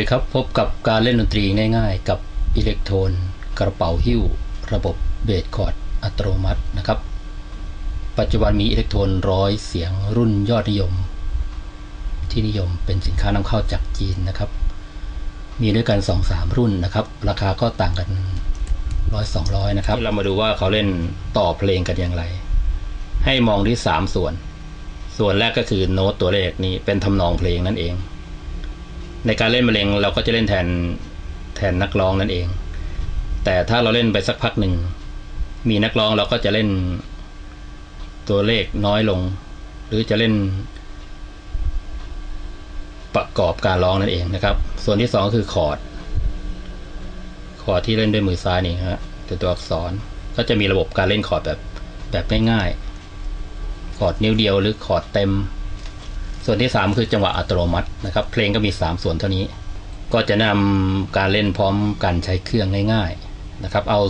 ดีครับ พบกับการเล่นดนตรีง่ายๆ กับอิเล็กโทรนกระเป๋าหิ้ว ระบบเบสคอร์ดอัตโนมัตินะครับ ปัจจุบันมีอิเล็กโทรนร้อยเสียงรุ่นยอดนิยม ที่นิยมเป็นสินค้านำเข้าจากจีนนะครับ มีด้วยกัน 2-3 รุ่นนะครับ ราคาก็ต่างกันร้อยสองร้อยนะครับเรามาดูว่าเขาเล่นต่อเพลงกันอย่างไร ให้มองที่ 3 ส่วน ส่วนแรกก็คือโน้ตตัวเลขนี้เป็นทำนองเพลงนั่นเอง ในการเล่นมะเร็งเราก็จะเล่นแทนแทนนักร้องนั่นเอง แต่ถ้าเราเล่นไปสักพักหนึ่ง มีนักร้องเราก็จะเล่นตัวเลขน้อยลง หรือจะเล่นประกอบการร้องนั่นเองนะครับ ส่วนที่สองก็คือคอร์ด คอร์ดที่เล่นด้วยมือซ้ายนี่ฮะเป็นตัวอักษรก็จะมีระบบการเล่นคอร์ดแบบแบบง่ายๆคอร์ดนิ้วเดียวหรือคอร์ดเต็ม ส่วนที่ 3 คือจังหวะอัตโนมัตินะครับ เพลงก็มี 3 ส่วนเท่านี้ ก็จะนำการเล่นพร้อมกันใช้เครื่องง่ายๆนะครับ เอา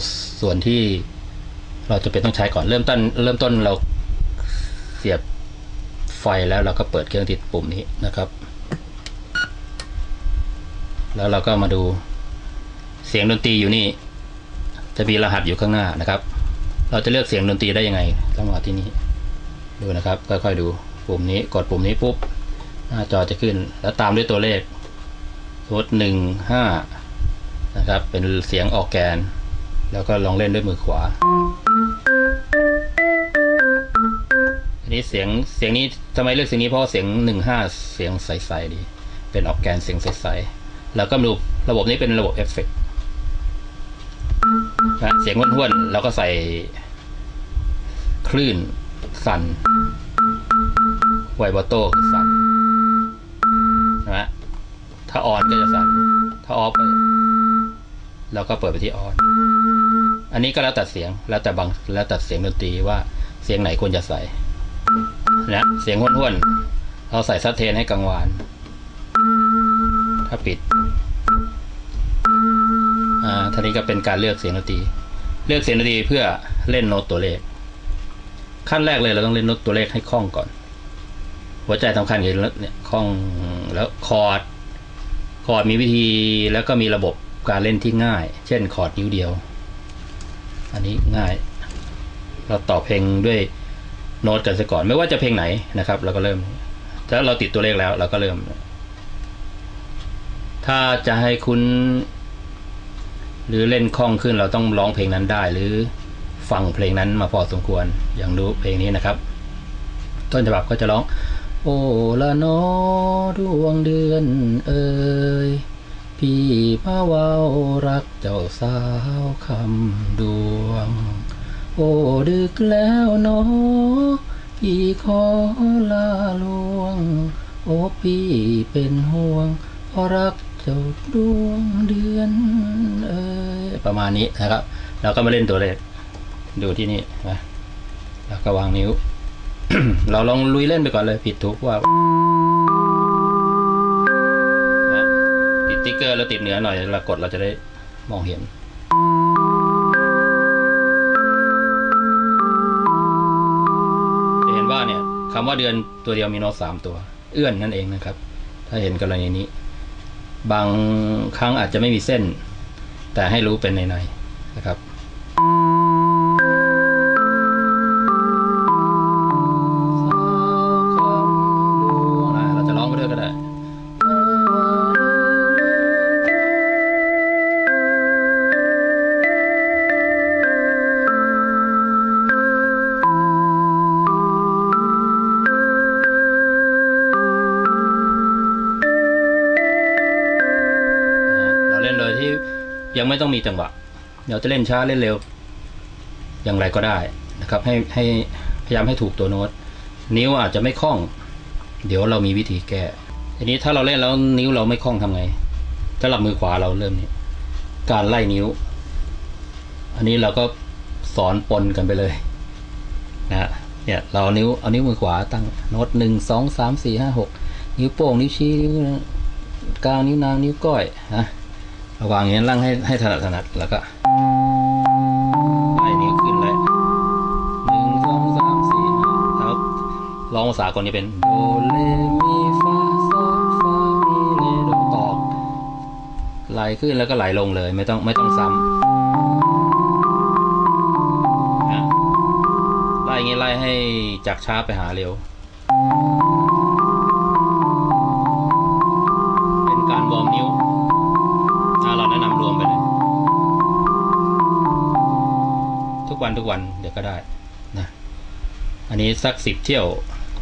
ส่วนที่เราจะเป็นต้องใช้ก่อนเริ่มต้นเริ่มต้นเราเสียบไฟแล้วเราก็เปิดเครื่องติดปุ่มนี้นะครับ แล้วเราก็มาดูเสียงดนตรีอยู่นี่ จะมีรหัสอยู่ข้างหน้านะครับ เราจะเลือกเสียงดนตรีได้ยังไงต้องมาที่นี่ดูนะครับค่อยๆดู ปุ่มนี้กดปุ่มนี้ปุ๊บหน้าจอจะขึ้น แล้วตามด้วยตัวเลขสมมติหนึ่งห้านะครับ เป็นเสียงออกแกน แล้วก็ลองเล่นด้วยมือขวาอันนี้เสียงเสียงนี้ทำไมเลือกเสียงนี้เพราะเสียงหนึ่งห้าเสียงใสๆดี เป็นออกแกนเสียงใสๆแล้วก็ดูระบบนี้เป็นระบบเอฟเฟกต์นะเสียงห้วนๆแล้วก็ใส่คลื่นสั่น ไวบอโต้คือสั่นนะฮะถ้าออนก็จะสั่น ถ้าออฟก็เราก็เปิดไปที่ออน อันนี้ก็แล้วแต่เสียง แล้วแต่บาง แล้วแต่เสียงดนตรีว่าเสียงไหนควรจะใส่ นะ เสียงห้วนๆ เราใส่ซัดเทนให้กังวาน ถ้าปิด อ่าทีนี้ก็เป็นการเลือกเสียงดนตรี เลือกเสียงดนตรีเพื่อเล่นโน้ตตัวเลข ขั้นแรกเลยเราต้องเล่นโน้ตตัวเลขให้คล่องก่อน หัวใจสำคัญคือเนี่ยคล่องแล้วคอร์ดคอร์ดมีวิธีแล้วก็มีระบบการเล่นที่ง่าย เช่นคอร์ดนิ้วเดียว อันนี้ง่าย เราต่อเพลงด้วยโน้ตกันซะก่อนไม่ว่าจะเพลงไหนนะครับเราก็เริ่ม ถ้าเราติดตัวเลขแล้วเราก็เริ่ม ถ้าจะให้คุณหรือเล่นคล่องขึ้นเราต้องร้องเพลงนั้นได้ หรือฟังเพลงนั้นมาพอสมควรอย่างรู้เพลงนี้นะครับ ต้นฉบับก็จะร้อง โอ้ละนอดวงเดือนเอ่ยพี่มาเว้ารักเจ้าสาวคำดวง โอ้ดึกแล้วนอพี่ขอลาลวง โอ้พี่เป็นห่วงเพราะรักเจ้าดวงเดือนเอ้ยประมาณนี้นะครับ เราก็มาเล่นตัวเลขดูที่นี่นะแล้วก็วางนิ้ว เราลองลุยเล่นไปก่อนเลยผิดถูกว่าติดติ๊กเกอร์แล้วติดเหนือหน่อยเรากดเราจะได้มองเห็นจะเห็นว่าเนี่ยคำว่าเดือนตัวเดียวมีโน้ตสามตัว เอื้อนนั่นเองนะครับ ถ้าเห็นกรณีนี้ บางครั้งอาจจะไม่มีเส้น แต่ให้รู้เป็นในๆนะครับ ยังไม่ต้องมีจังหวะเดี๋ยวจะเล่นช้าเล่นเร็ว อย่างไรก็ได้นะครับ ให้ให้พยายามให้ถูกตัวโน้ต นิ้วอาจจะไม่คล่อง เดี๋ยวเรามีวิธีแก้ทีนี้ถ้าเราเล่นแล้วนิ้วเราไม่คล่องทำไงสำหรับมือขวาเราเริ่มนี้การไล่นิ้ว อันนี้เราก็สอนปนกันไปเลยนะเนี่ยเราเอานิ้วเอานิ้วมือขวาตั้งโน้ตหนึ่งสองสามสี่ห้าหกนิ้วโป้งนิ้วชี้นิ้วกลางนิ้วนางนิ้วก้อยนะ วางอย่างนี้ลั่งให้ให้ถนัดถนัดแล้วก็ไล่นิ้วขึ้นเลยหนึ่งสองสามสี่ห้าแล้วร้องภาษากลนี้เป็นโดเลมีฟาโซฟามีเลโดตอกไหลขึ้นแล้วก็ไหลลงเลย ไม่ต้องไม่ต้องซ้ำนะไล่อย่างงี้ไล่ให้จากช้าไปหาเร็วเป็นการวอร์มนิ้ว แนะนำรวมไปเลย ทุกวันทุกวันเดี๋ยวก็ได้นะอันนี้สักสิบเที่ยว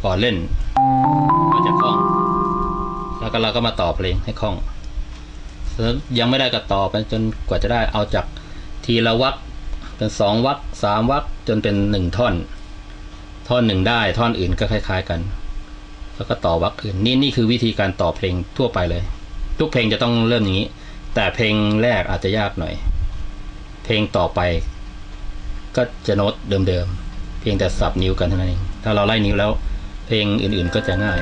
ก่อนเล่นก็จะคล่อง แล้วก็เราก็มาต่อเพลงให้คล่องแล้วยังไม่ได้ก็ต่อไปจนกว่าจะได้เอาจากทีละวักเป็นสองวักสามวักจนเป็นหนึ่งท่อน ท่อนหนึ่งได้ท่อนอื่นก็คล้ายๆกัน แล้วก็ต่อวักอื่นนี่นี่คือวิธีการต่อเพลงทั่วไปเลย ทุกเพลงจะต้องเริ่มอย่างนี้ แต่เพลงแรกอาจจะยากหน่อย เพลงต่อไปก็จะโน้ตเดิมๆ เพียงแต่สับนิ้วกันเท่านั้นเอง ถ้าเราไล่นิ้วแล้ว เพลงอื่นๆก็จะง่าย